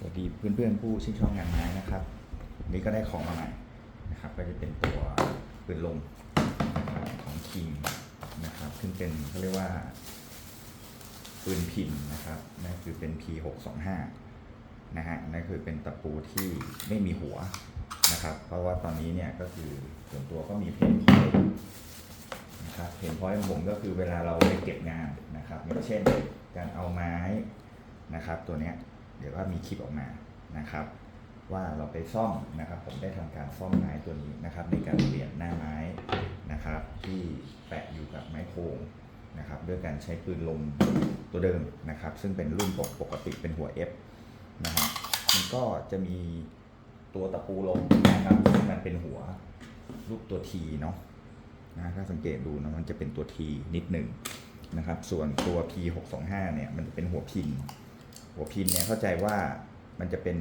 สวัสดีเพื่อนๆผู้ชื่นชอบงานไม้นะครับวันนี่ก็ได้ของมาใหม่นะครับ ก็จะเป็นตัวปืนลมของคิงนะครับซึ่งเป็นเขาเรียกว่าปืนพินนะครับนั่นคือเป็น P625 นะฮะนั่นคือเป็นตะปูที่ไม่มีหัวนะครับ เพราะว่าตอนนี้เนี่ยก็คือส่วนตัวก็มีเพนพอยต์นะครับเพนพอยต์ของผมก็คือเวลาเราไปเก็บงานนะครับอย่างเช่นการเอาไม้นะครับตัวเนี้ย เดี๋ยวก็มีคลิปออกมานะครับ ว่าเราไปซ่อมนะครับผมได้ทำการซ่อมไม้ตัวนี้นะครับ ในการเปลี่ยนหน้าไม้นะครับ ที่แปะอยู่กับไม้โครงนะครับด้วยการใช้ปืนลมตัวเดิมนะครับ ซึ่งเป็นรุ่นปกปกติเป็นหัว F นะฮะมันก็จะมีตัวตะปูลมนะครับซึ่งมันเป็นหัวรูปตัว T เนาะนะถ้าสังเกตดูนะมันจะเป็นตัว T นิดหนึ่งนะครับ ส่วนตัว P625 เนี่ยมันจะเป็นหัวพิน หัวพินเนี่ยเข้าใจว่ามันจะเป็น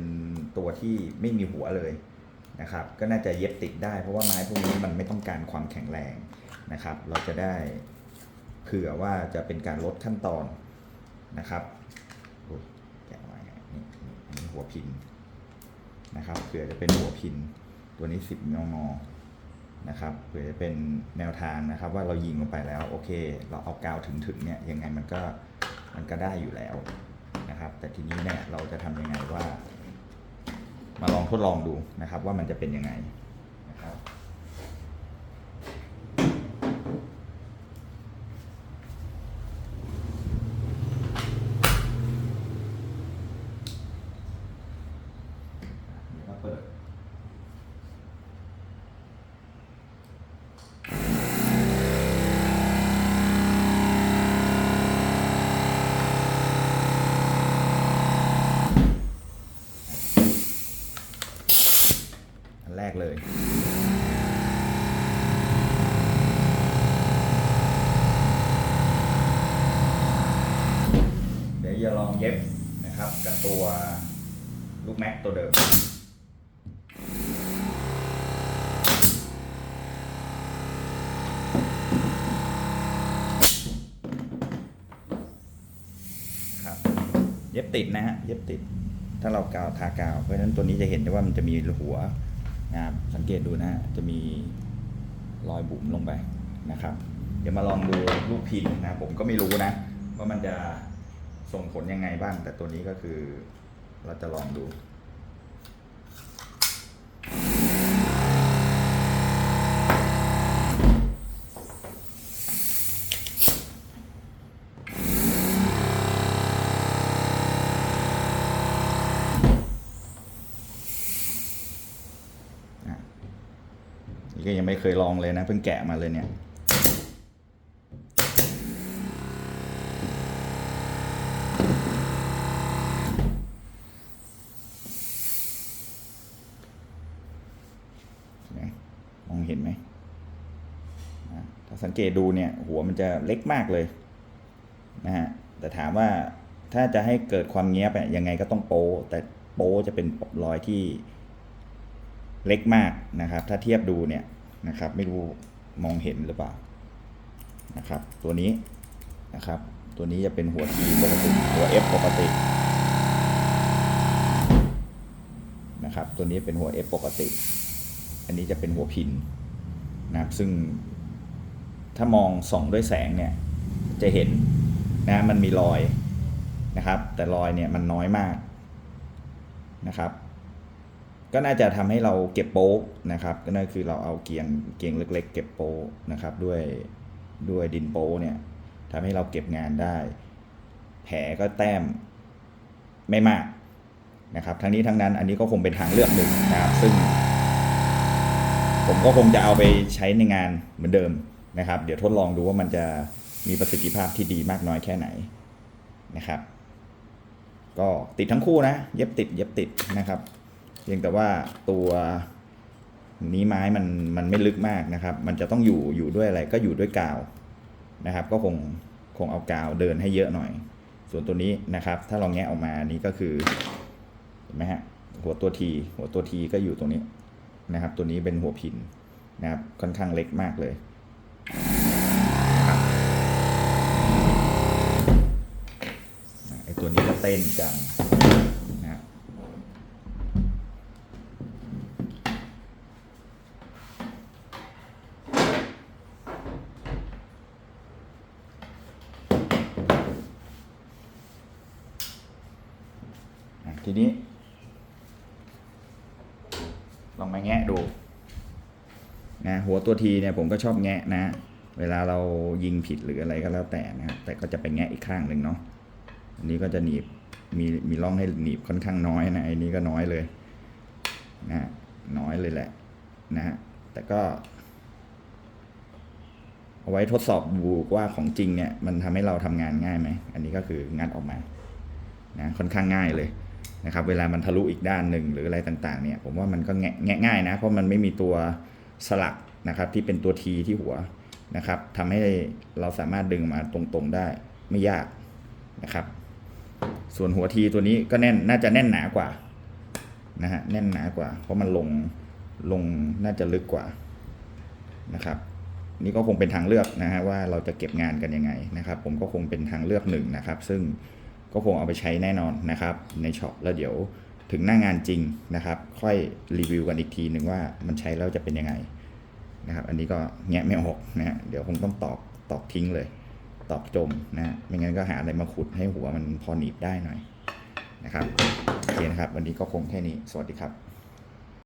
ตัวที่ไม่มีหัวเลยนะครับ ก็น่าจะเย็บติดได้ เพราะว่าไม้พวกนี้มันไม่ต้องการความแข็งแรงนะครับ เราจะได้เผื่อว่าจะเป็นการลดขั้นตอนนะครับโอ้ยแกะไว้นี่นี่อันนี้หัวพินนะครับเผื่อจะเป็นหัวพินตัวนี้ 10มมนะครับเผื่อจะเป็นแนวทางนะครับ ว่าเรายิงลงไปแล้วโอเค เราเอากาวถึงถึงเนี่ยยังไงมันก็มันก็ได้อยู่แล้ว นะครับ แต่ทีนี้เนี่ยเราจะทำยังไงว่า มาลองทดลองดูนะครับ ว่ามันจะเป็นยังไงนะครับเดี๋ยวเราเปิด อัน แรกเลยเดี๋ยวจะลองเย็บนะครับกับตัวลูกแม็กตัวเดิมเย็บติดนะฮะ เย็บติด ถ้าเรากาวทากาว เพราะฉะนั้นตัวนี้จะเห็นได้ว่ามันจะมีหัว นะครับสังเกตดูนะฮะจะมีรอยบุ๋มลงไปนะครับ เดี๋ยวมาลองดูลูกพินนะผมก็ไม่รู้นะ ว่ามันจะส่งผลยังไงบ้าง แต่ตัวนี้ก็คือเราจะลองดู นี่ก็ยังไม่เคยลองเลยนะ เพิ่งแกะมาเลยเนี่ยมองเห็นไหมถ้าสังเกตดูเนี่ย หัวมันจะเล็กมากเลยนะฮะแต่ถามว่าถ้าจะให้เกิดความเงี้ยบอะยังไงก็ต้องโป้แต่โป้จะเป็นรอยที่ เล็กมากนะครับ ถ้าเทียบดูเนี่ยนะครับ ไม่รู้มองเห็นหรือเปล่านะครับ ตัวนี้นะครับ ตัวนี้จะเป็นหัว T ปกติหัว F ปกตินะครับ ตัวนี้เป็นหัว F ปกติ อันนี้จะเป็นหัวพินนะครับ ซึ่งถ้ามองส่องด้วยแสงเนี่ยจะเห็นนะมันมีรอยนะครับ แต่รอยเนี่ยมันน้อยมากนะครับ ก็น่าจะทำให้เราเก็บโป๊กนะครับ ก็นั่นคือเราเอาเกียงเกียงเล็ก ๆ เก็บโป๊นะครับ ด้วยด้วยดินโป๊เนี่ยทำให้เราเก็บงานได้ แผลก็แต้มไม่มากนะครับ ทั้งนี้ทั้งนั้นอันนี้ก็คงเป็นทางเลือกหนึ่งนะครับ ซึ่ง ผมก็คงจะเอาไปใช้ในงานเหมือนเดิมนะครับ เดี๋ยวทดลองดูว่ามันจะมีประสิทธิภาพที่ดีมากน้อยแค่ไหนนะครับ ก็ติดทั้งคู่นะ เย็บติด เย็บติดนะครับ พียงแต่ว่าตัวนี้ไม้มันมันไม่ลึกมากนะครับ มันจะต้องอยู่อยู่ด้วยอะไรก็อยู่ด้วยกาวนะครับ ก็คงคงเอากาวเดินให้เยอะหน่อย ส่วนตัวนี้นะครับ ถ้าเราแงะออกมานี้ก็คือเห็นไหมฮะหัวตัวทีหัวตัวทีก็อยู่ตรงนี้นะครับ ตัวนี้เป็นหัวพินนะครับค่อนข้างเล็กมากเลยไอตัวนี้ก็เต้นจังนะครับ ทีนี้ ลองมาแงะดูนะหัวตัวทีเนี่ยผมก็ชอบแงะนะ เวลาเรายิงผิดหรืออะไรก็แล้วแต่นะครับแต่ก็จะไปแงะอีกข้างหนึ่งเนาะอันนี้ก็จะหนีบมีมีร่องให้หนีบค่อนข้างน้อยนะไอ้นี้ก็น้อยเลยนะน้อยเลยแหละนะฮะแต่ก็ เอาไว้ทดสอบดูว่าของจริงเนี่ย มันทำให้เราทำงานง่ายไหม อันนี้ก็คืองัดออกมานะค่อนข้างง่ายเลย นะครับเวลามันทะลุอีกด้านหนึ่งหรืออะไรต่างๆเนี่ยผมว่ามันก็แงะแงะง่ายนะเพราะมันไม่มีตัวสลักนะครับที่เป็นตัวทีที่หัวนะครับทำให้เราสามารถดึงมาตรงๆได้ไม่ยากนะครับ ส่วนหัวทีตัวนี้ก็แน่นน่าจะแน่นหนากว่านะฮะแน่นหนากว่า เพราะมันลงลงน่าจะลึกกว่านะครับนี่ก็คงเป็นทางเลือกนะฮะว่าเราจะเก็บงานกันยังไงนะครับ ผมก็คงเป็นทางเลือกหนึ่งนะครับ ซึ่ง ก็คงเอาไปใช้แน่นอนนะครับ ในช็อปแล้วเดี๋ยวถึงหน้างงานจริงนะครับ ค่อยรีวิวกันอีกทีหนึ่งว่ามันใช้แล้วจะเป็นยังไงนะครับ อันนี้ก็แงะไม่ออกนะฮะเดี๋ยวคงต้องตอกตอกทิ้งเลย ตอกจมนะฮะไม่งั้นก็หาอะไรมาขุดให้หัวมันพอหนีบได้หน่อยนะครับโอเคนะครับ วันนี้ก็คงแค่นี้สวัสดีครับ